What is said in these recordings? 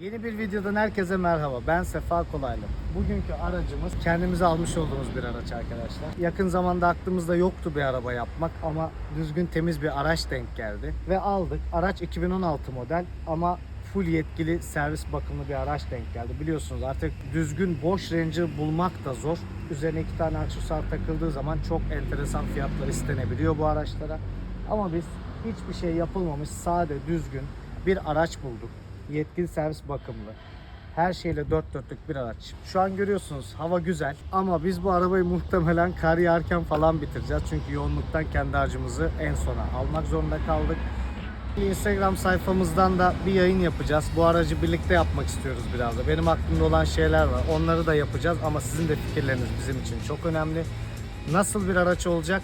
Yeni bir videodan herkese merhaba. Ben Sefa Kolaylı. Bugünkü aracımız kendimize almış olduğumuz bir araç arkadaşlar. Yakın zamanda aklımızda yoktu bir araba yapmak ama düzgün temiz bir araç denk geldi ve aldık. Araç 2016 model ama full yetkili servis bakımlı bir araç denk geldi. Biliyorsunuz artık düzgün boş Ranger bulmak da zor. Üzerine iki tane aksesuar takıldığı zaman çok enteresan fiyatlar istenebiliyor bu araçlara. Ama biz hiçbir şey yapılmamış sade düzgün bir araç bulduk. Yetkili servis bakımlı. Her şeyle dört dörtlük bir araç. Şu an görüyorsunuz hava güzel ama biz bu arabayı muhtemelen kar yağarken falan bitireceğiz. Çünkü yoğunluktan kendi harcımızı en sona almak zorunda kaldık. Instagram sayfamızdan da bir yayın yapacağız. Bu aracı birlikte yapmak istiyoruz biraz da. Benim aklımda olan şeyler var. Onları da yapacağız ama sizin de fikirleriniz bizim için çok önemli. Nasıl bir araç olacak?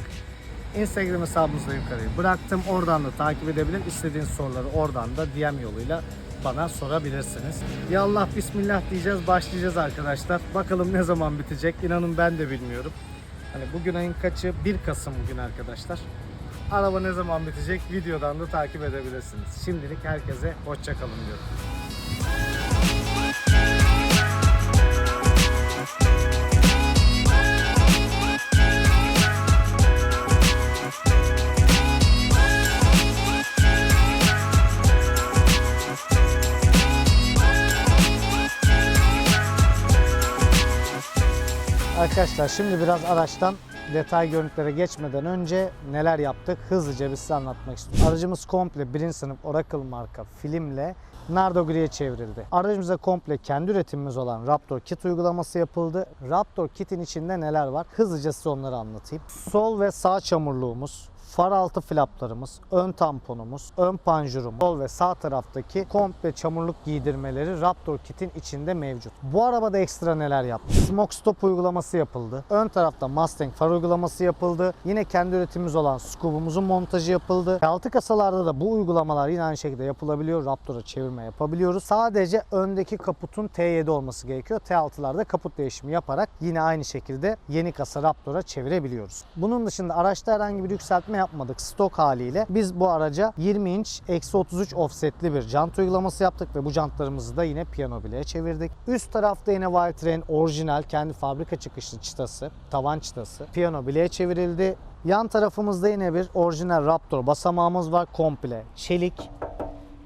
Instagram hesabımızda yukarıya bıraktım. Oradan da takip edebilir. İstediğiniz soruları oradan da DM yoluyla bana sorabilirsiniz. Ya Allah bismillah diyeceğiz, başlayacağız arkadaşlar. Bakalım ne zaman bitecek? İnanın ben de bilmiyorum. Hani bugün ayın kaçı? 1 Kasım bugün arkadaşlar. Araba ne zaman bitecek? Videodan da takip edebilirsiniz. Şimdilik herkese hoşçakalın diyorum. Arkadaşlar şimdi biraz araçtan detay görüntülere geçmeden önce neler yaptık hızlıca bir size anlatmak istiyorum. Aracımız komple birinci sınıf Oracle marka filmle Nardo Gri'ye çevrildi. Aracımıza komple kendi üretimimiz olan Raptor Kit uygulaması yapıldı. Raptor Kit'in içinde neler var? Hızlıca size onları anlatayım. Sol ve sağ çamurluğumuz, far altı flaplarımız, ön tamponumuz, ön panjurumuz, sol ve sağ taraftaki komple çamurluk giydirmeleri Raptor Kit'in içinde mevcut. Bu arabada ekstra neler yaptı? Smoke Stop uygulaması yapıldı. Ön tarafta Mustang far uygulaması yapıldı. Yine kendi üretimimiz olan Scoop'umuzun montajı yapıldı. Altı kasalarda da bu uygulamalar yine aynı şekilde yapılabiliyor. Raptor'a çevirme yapabiliyoruz. Sadece öndeki kaputun T7 olması gerekiyor. T6'larda kaput değişimi yaparak yine aynı şekilde yeni kasa Raptor'a çevirebiliyoruz. Bunun dışında araçta herhangi bir yükseltme yapmadık stok haliyle. Biz bu araca 20 inç eksi 33 offsetli bir jant uygulaması yaptık ve bu jantlarımızı da yine piyano bileğe çevirdik. Üst tarafta yine Wildtrain orijinal kendi fabrika çıkışlı çıtası, tavan çıtası piyano bileğe çevrildi. Yan tarafımızda yine bir orijinal Raptor basamağımız var komple çelik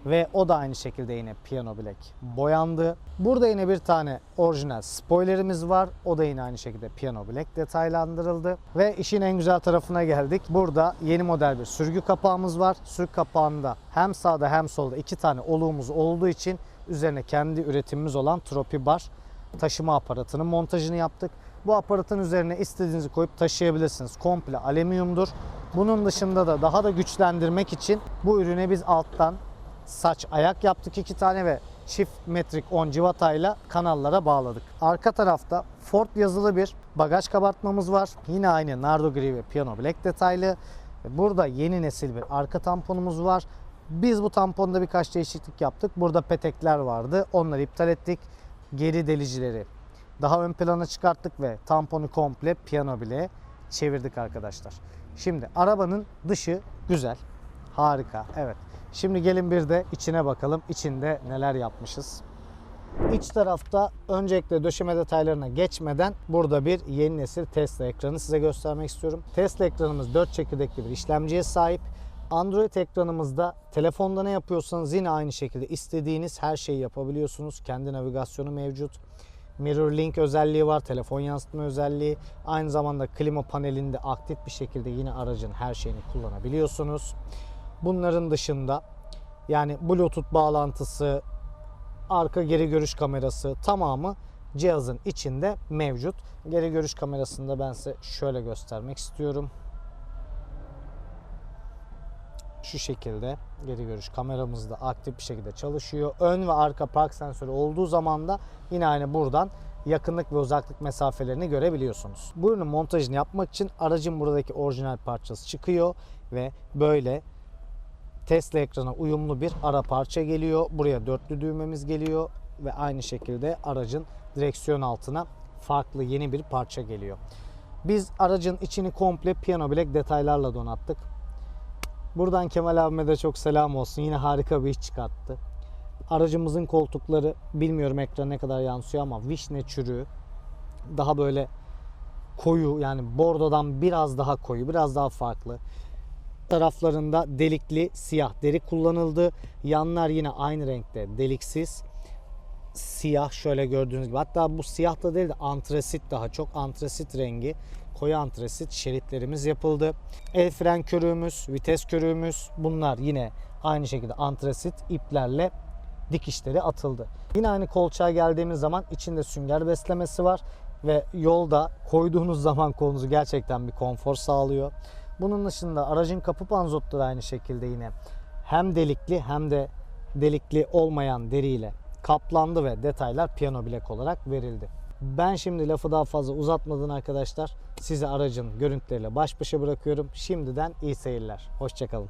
ve o da aynı şekilde yine piyano bilek boyandı. Burada yine bir tane orijinal spoilerimiz var. O da yine aynı şekilde piyano bilek detaylandırıldı. Ve işin en güzel tarafına geldik. Burada yeni model bir sürgü kapağımız var. Sürgü kapağında hem sağda hem solda iki tane oluğumuz olduğu için üzerine kendi üretimimiz olan Tropi Bar taşıma aparatının montajını yaptık. Bu aparatın üzerine istediğinizi koyup taşıyabilirsiniz. Komple alüminyumdur. Bunun dışında da daha da güçlendirmek için bu ürüne biz alttan saç ayak yaptık iki tane ve çift metrik 10 civatayla kanallara bağladık. Arka tarafta Ford yazılı bir bagaj kabartmamız var. Yine aynı Nardo gri ve piyano black detaylı. Burada yeni nesil bir arka tamponumuz var. Biz bu tamponda birkaç değişiklik yaptık. Burada petekler vardı. Onları iptal ettik. Geri delicileri daha ön plana çıkarttık ve tamponu komple piyano bile çevirdik arkadaşlar. Şimdi arabanın dışı güzel. Harika. Evet. Şimdi gelin bir de içine bakalım. İçinde neler yapmışız. İç tarafta öncelikle döşeme detaylarına geçmeden burada bir yeni nesil Tesla ekranı size göstermek istiyorum. Tesla ekranımız 4 çekirdekli bir işlemciye sahip. Android ekranımızda telefonda ne yapıyorsanız yine aynı şekilde istediğiniz her şeyi yapabiliyorsunuz. Kendi navigasyonu mevcut. Mirror Link özelliği var, telefon yansıtma özelliği. Aynı zamanda klima panelinde aktif bir şekilde yine aracın her şeyini kullanabiliyorsunuz. Bunların dışında yani Bluetooth bağlantısı, arka geri görüş kamerası tamamı cihazın içinde mevcut. Geri görüş kamerasını da ben size şöyle göstermek istiyorum. Şu şekilde geri görüş kameramız da aktif bir şekilde çalışıyor. Ön ve arka park sensörü olduğu zaman da yine aynı buradan yakınlık ve uzaklık mesafelerini görebiliyorsunuz. Bu ürünün montajını yapmak için aracın buradaki orijinal parçası çıkıyor ve böyle Tesla ekrana uyumlu bir ara parça geliyor. Buraya dörtlü düğmemiz geliyor ve aynı şekilde aracın direksiyon altına farklı yeni bir parça geliyor. Biz aracın içini komple piyano bilek detaylarla donattık. Buradan Kemal abime de çok selam olsun. Yine harika bir iş çıkarttı. Aracımızın koltukları bilmiyorum ekrana ne kadar yansıyor ama vişne çürüğü daha böyle koyu yani bordodan biraz daha koyu, biraz daha farklı. Taraflarında delikli siyah deri kullanıldı. Yanlar yine aynı renkte deliksiz. Siyah şöyle gördüğünüz gibi. Hatta bu siyah da değil de antresit daha çok. Antresit rengi. Koyu antresit şeritlerimiz yapıldı. El fren körüğümüz, vites körüğümüz bunlar yine aynı şekilde antresit iplerle dikişleri atıldı. Yine aynı kolçağa geldiğimiz zaman içinde sünger beslemesi var ve yolda koyduğunuz zaman kolunuzu gerçekten bir konfor sağlıyor. Bunun dışında aracın kapı panzotları aynı şekilde yine hem delikli hem de delikli olmayan deriyle kaplandı ve detaylar piyano bilek olarak verildi. Ben şimdi lafı daha fazla uzatmadan arkadaşlar sizi aracın görüntüleriyle baş başa bırakıyorum. Şimdiden iyi seyirler. Hoşçakalın.